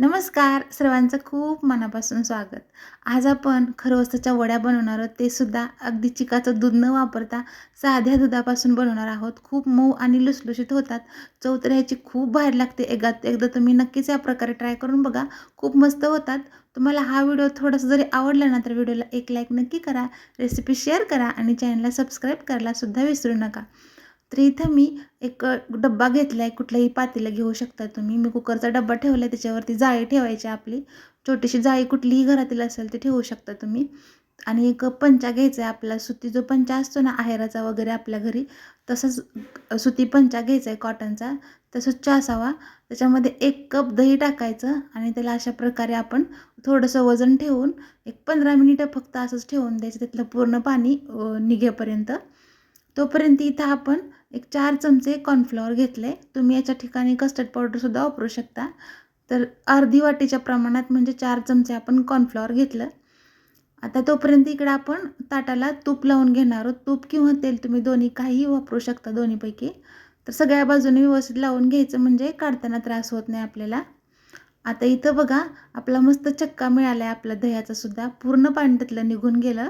नमस्कार. सर्वांचं खूप मनापासून स्वागत. आज आपण खरवस्ताच्या वड्या बनवणार आहोत. ते सुद्धा अगदी चिकाचं दूध न वापरता साध्या दुधापासून बनवणार आहोत. खूप मऊ आणि लुसलुशीत होतात. चव तर ह्याची खूप बाहेर लागते. एकदा एकदा तुम्ही नक्कीच या प्रकारे ट्राय करून बघा. खूप मस्त होतात. तुम्हाला हा व्हिडिओ थोडासा जरी आवडला ना तर व्हिडिओला एक लाईक नक्की करा. रेसिपी शेअर करा आणि चॅनलला सबस्क्राईब करायला सुद्धा विसरू नका. तर इथं मी एक डब्बा घेतला आहे कुठलंही पातेलं घेऊ शकता तुम्ही. मी कुकरचा डब्बा ठेवला आहे त्याच्यावरती जाळी ठेवायची आपली. छोटीशी जाळी कुठलीही घरातील असेल ते ठेवू शकता तुम्ही. आणि एक पंचा घ्यायचा आहे आपला. सुती जो पंचा असतो ना आहेराचा वगैरे आपल्या घरी तसंच सुती पंचा घ्यायचा आहे कॉटनचा तसंच असावा. त्याच्यामध्ये एक कप दही टाकायचं आणि त्याला अशा प्रकारे आपण थोडंसं वजन ठेवून एक पंधरा मिनिटं फक्त असंच ठेवून द्यायचं. त्यातलं पूर्ण पाणी निघेपर्यंत. तोपर्यंत इथं आपण एक चार चमचे कॉर्नफ्लॉवर घेतले. तुम्ही याच्या ठिकाणी कस्टर्ड पावडरसुद्धा वापरू शकता. तर अर्धी वाटीच्या प्रमाणात म्हणजे चार चमचे आपण कॉर्नफ्लॉवर घेतलं. आता तोपर्यंत इकडं आपण ताटाला तूप लावून घेणार आहोत. तूप किंवा तेल तुम्ही दोन्ही काहीही वापरू शकता दोन्हीपैकी. तर सगळ्या बाजूने व्यवस्थित लावून घ्यायचं म्हणजे काढताना त्रास होत नाही आपल्याला. आता इथं बघा आपला मस्त चक्का मिळाला आहे आपल्या दह्याचासुद्धा पूर्ण पाणी त्यातलं निघून गेलं.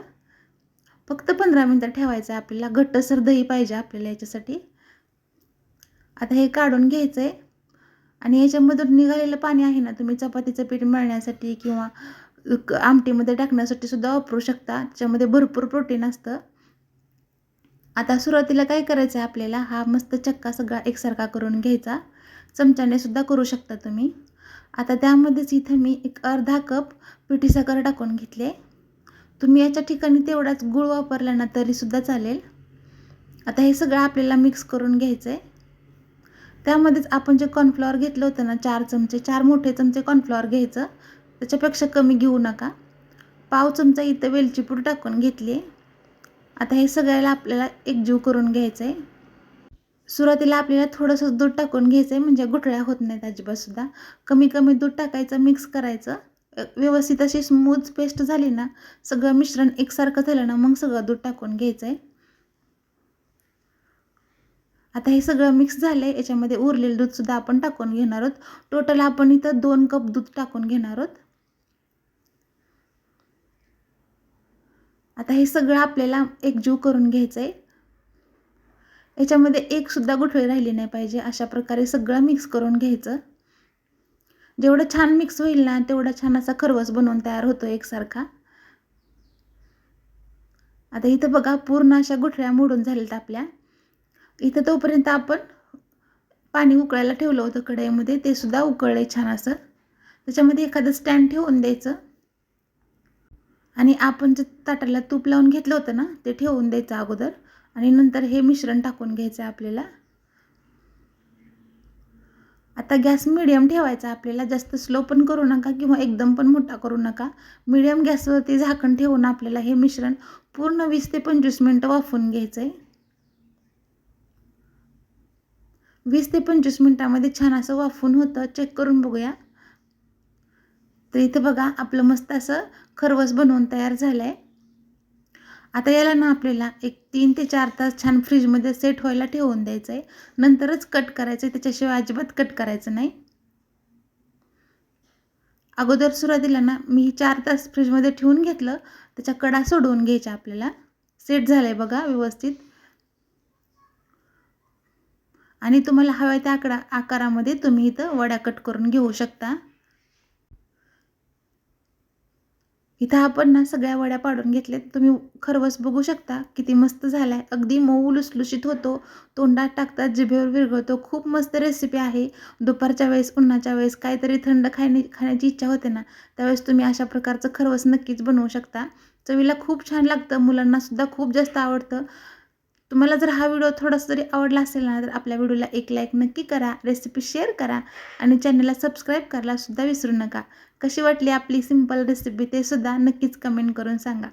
फक्त पंधरा मिनटं ठेवायचं आहे आपल्याला. घट्टसर दही पाहिजे आपल्याला याच्यासाठी. आता हे काढून घ्यायचं आहे आणि याच्यामधून निघालेलं पाणी आहे ना तुम्ही चपातीचं पीठ मळण्यासाठी किंवा आमटीमध्ये टाकण्यासाठी सुद्धा वापरू शकता. त्याच्यामध्ये भरपूर प्रोटीन असतं. आता सुरुवातीला काय करायचं आहे आपल्याला? हा मस्त चक्का सगळा एकसारखा करून घ्यायचा. चमच्याने सुद्धा करू शकता तुम्ही. आता त्यामध्येच इथं मी एक अर्धा कप पिठी साखर टाकून घेतले तुम्ही याच्या ठिकाणी तेवढाच गूळ वापरला ना तरीसुद्धा चालेल. आता हे सगळं आपल्याला मिक्स करून घ्यायचं आहे त्यामध्येच आपण जे कॉर्नफ्लॉवर घेतलं होतं ना चार चमचे चार मोठे चमचे कॉर्नफ्लॉवर घ्यायचं. त्याच्यापेक्षा कमी घेऊ नका. पाव चमचा इथं वेलची पूड टाकून घेतली आता हे सगळ्याला आपल्याला एकजीव करून घ्यायचं आहे सुरुवातीला आपल्याला थोडंसं दूध टाकून घ्यायचं आहे म्हणजे गुठळ्या होत नाहीत अजिबातसुद्धा कमी कमी दूध टाकायचं मिक्स करायचं. व्यवस्थित अशी स्मूथ पेस्ट झाली ना सगळं मिश्रण एकसारखं झालं ना मग सगळं दूध टाकून घ्यायचं आहे आता हे सगळं मिक्स झालं आहे याच्यामध्ये उरलेलं दूधसुद्धा आपण टाकून घेणार आहोत. टोटल आपण इथं दोन कप दूध टाकून घेणार आहोत. आता हे सगळं आपल्याला एकजीव करून घ्यायचं आहे याच्यामध्ये एकसुद्धा गुठळी राहिली नाही पाहिजे अशा प्रकारे सगळं मिक्स करून घ्यायचं. जेवढं छान मिक्स होईल ना तेवढा छान असा खरवस बनवून तयार होतो एकसारखा. आता इथं बघा पूर्ण अशा गुठळ्या मोडून झाल्यात आपल्या. इथं तोपर्यंत आपण पाणी उकळायला ठेवलं होतं कढईमध्ये ते सुद्धा उकळले छान असं. त्याच्यामध्ये एखादं स्टँड ठेवून द्यायचं. आणि आपण जे ताटाला तूप लावून घेतलं होतं ना ते ठेवून द्यायचं अगोदर. आणि नंतर हे मिश्रण टाकून घ्यायचं आपल्याला. आता गॅस मिडियम ठेवायचा आपल्याला. जास्त स्लो पण करू नका किंवा एकदम पण मोठा करू नका. मिडियम गॅसवरती झाकण ठेवून आपल्याला हे मिश्रण पूर्ण वीस ते पंचवीस मिनटं वाफवून घ्यायचं आहे वीस ते पंचवीस मिनटामध्ये छान असं वाफून होतं. चेक करून बघूया. तर इथं बघा आपलं मस्त असं खरवस बनवून तयार झालं आहे आता याला ना आपल्याला एक तीन ते चार तास छान फ्रीजमध्ये सेट व्हायला ठेवून द्यायचं आहे नंतरच कट करायचं आहे त्याच्याशिवाय अजिबात कट करायचं नाही. अगोदर सुरुवातीला ना मी चार तास फ्रीजमध्ये ठेवून घेतलं त्याच्या कडा सोडवून घ्यायच्या आपल्याला. सेट झालं आहे बघा व्यवस्थित. आणि तुम्हाला हव्या त्या आकडा आकारामध्ये तुम्ही इथं वड्या कट करून घेऊ शकता. इथं आपण ना सगळ्या वड्या पाडून घेतल्यात. तुम्ही खरवस बघू शकता किती मस्त झाला आहे अगदी मऊ लुसलुशीत होतो. तोंडात टाकतात जिभेवर विरघळतो. खूप मस्त रेसिपी आहे. दुपारच्या वेळेस उन्हाच्या वेळेस काहीतरी थंड खाणे खाण्याची इच्छा होते ना त्यावेळेस तुम्ही अशा प्रकारचं खरवस नक्कीच बनवू शकता. चवीला खूप छान लागतं. मुलांनासुद्धा खूप जास्त आवडतं. तुम्हाला जर हा व्हिडिओ थोडासा जरी आवडला असेल ना तर आपल्या व्हिडिओला एक लाईक नक्की करा रेसिपी शेअर करा आणि चॅनलला सबस्क्राईब करायला सुद्धा विसरू नका. कशी वाटली आपली सिंपल रेसिपी ते सुद्धा नक्कीच कमेंट करून सांगा.